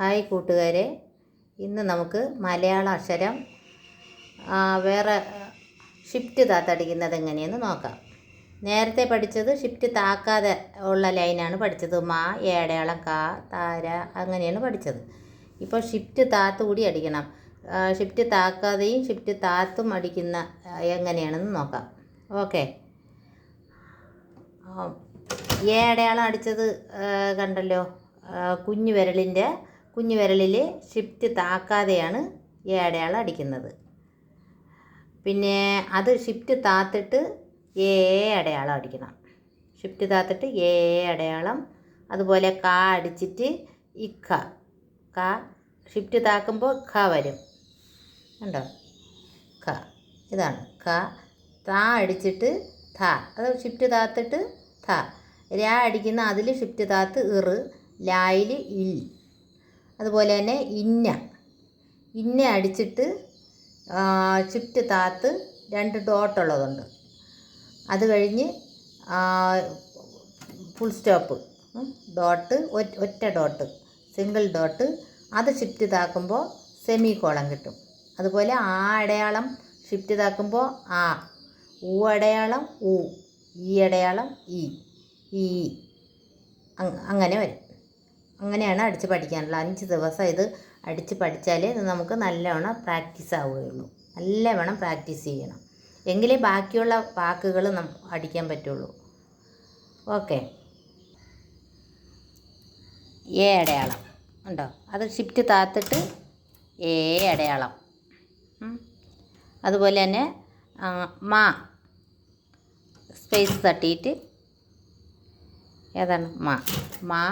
Hi കൂട്ടുകാരെ. ഇന്ന് നമുക്ക് മലയാള അക്ഷരം വേറെ ഷിഫ്റ്റ് താത്തടിക്കുന്നത് എങ്ങനെയെന്ന് നോക്കാം. നേരത്തെ പഠിച്ചത് ഷിഫ്റ്റ് താക്കാതെ ഉള്ള ലൈനാണ് പഠിച്ചത്. മാ ഏടയാളം കാ താര അങ്ങനെയാണ് പഠിച്ചത്. ഇപ്പോൾ ഷിഫ്റ്റ് താത്ത് കൂടി അടിക്കണം. ഷിഫ്റ്റ് താക്കാതെയും ഷിഫ്റ്റ് താത്തും അടിക്കുന്ന എങ്ങനെയാണെന്ന് നോക്കാം. ഓക്കെ. ഏ അടയാളം അടിച്ചത് കണ്ടല്ലോ. കുഞ്ഞു വിരലിന്റെ കുഞ്ഞു വിരലിൽ ഷിഫ്റ്റ് താക്കാതെയാണ് ഈ അടയാളം അടിക്കുന്നത്. പിന്നെ അത് ഷിഫ്റ്റ് താത്തിട്ട് ഏ അടയാളം അടിക്കണം. ഷിഫ്റ്റ് താത്തിട്ട് ഏ അടയാളം അതുപോലെ കാ അടിച്ചിട്ട് ഇക്ക ക ഷിഫ്റ്റ് താക്കുമ്പോൾ ഖ വരും. കണ്ടോ? ഖ. ഇതാണ്. ക താ അടിച്ചിട്ട് ഥ. അത് ഷിഫ്റ്റ് താത്തിട്ട് ഥ. രാ അടിക്കുന്ന അതിൽ ഷിഫ്റ്റ് താത്ത് ഇറ് ലായിൽ ഇൽ. അതുപോലെ തന്നെ ഇന്ന. ഇന്ന അടിച്ചിട്ട് ചുറ്റ് താത്ത് രണ്ട് ഡോട്ടുള്ളതുണ്ട് അത് കഴിഞ്ഞ് ഫുൾ സ്റ്റോപ്പ് ഡോട്ട് ഒറ്റ ഡോട്ട് സിംഗിൾ ഡോട്ട് അത് ഷിഫ്റ്റ് താക്കുമ്പോൾ സെമി കോളം കിട്ടും. അതുപോലെ ആ അടയാളം ഷിഫ്റ്റ് താക്കുമ്പോൾ ആ ഉ അടയാളം ഉ ഈ അടയാളം ഇ ഈ അങ്ങനെ വരും. അങ്ങനെയാണ് അടിച്ച് പഠിക്കാനുള്ളത്. അഞ്ച് ദിവസം ഇത് അടിച്ച് പഠിച്ചാലേ ഇത് നമുക്ക് നല്ലവണ്ണം പ്രാക്ടീസ് ആവുകയുള്ളൂ. നല്ലവണ്ണം പ്രാക്ടീസ് ചെയ്യണം. എങ്കിലേ ബാക്കിയുള്ള വാക്കുകൾ നം അടിക്കാൻ പറ്റുള്ളൂ. ഓക്കെ. എ അടയാളം. ഉണ്ടോ? അത് ഷിഫ്റ്റ് താത്തിട്ട് എ അടയാളം. അതുപോലെ തന്നെ മാ സ്പേസ് തട്ടിയിട്ട് ഏതാണ്? മാ. മാ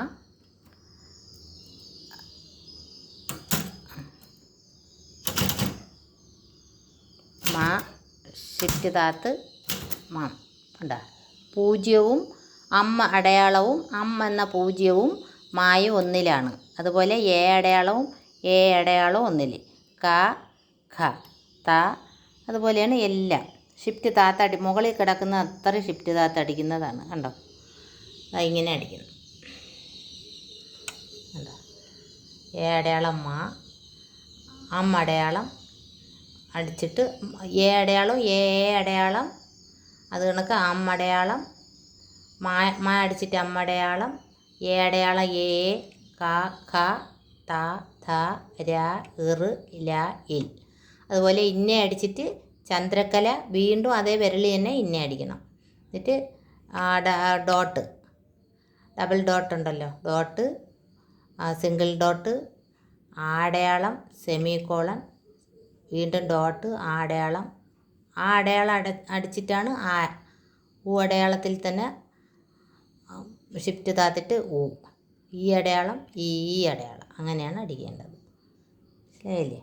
മാ ഷിഫ്റ്റ് താത്ത് മാം കണ്ടോ? പൂജ്യവും അമ്മ അടയാളവും അമ്മ എന്ന പൂജ്യവും മായും ഒന്നിലാണ്. അതുപോലെ എ അടയാളവും എ അടയാളവും ഒന്നിൽ ക ഖ ത അതുപോലെയാണ് എല്ലാം. ഷിഫ്റ്റ് താത്തടി മുകളിൽ കിടക്കുന്ന അത്ര ഷിഫ്റ്റ് താത്തടിക്കുന്നതാണ് കണ്ടോ? ഇങ്ങനെ അടിക്കുന്നു. കണ്ടോ? എ അടയാളം മാ അമ്മ അടയാളം അടിച്ചിട്ട് എ അടയാളം എ എ അടയാളം അത് കണക്ക് അമ്മ അടയാളം മാ മാ അടിച്ചിട്ട് അമ്മ അടയാളം എ അടയാളം എ ക ത ത ഥ ര ഇറ് ല ഇൽ അതുപോലെ ഇന്ന അടിച്ചിട്ട് ചന്ദ്രക്കല വീണ്ടും അതേ വിരൽ തന്നെ ഇന്ന അടിക്കണം. എന്നിട്ട് ഡോട്ട് ഡബിൾ ഡോട്ട് ഉണ്ടല്ലോ ഡോട്ട് സിംഗിൾ ഡോട്ട് ആടയാളം സെമി കോളൻ വീണ്ടും ഡോട്ട് ആ അടയാളം. ആ അടയാളം അട അടിച്ചിട്ടാണ് ആ ഊ അടയാളത്തിൽ തന്നെ ഷിഫ്റ്റ് താത്തിട്ട് ഊ. ഈ അടയാളം ഈ അടയാളം. അങ്ങനെയാണ് അടിക്കേണ്ടത്. മനസ്സിലായില്ലേ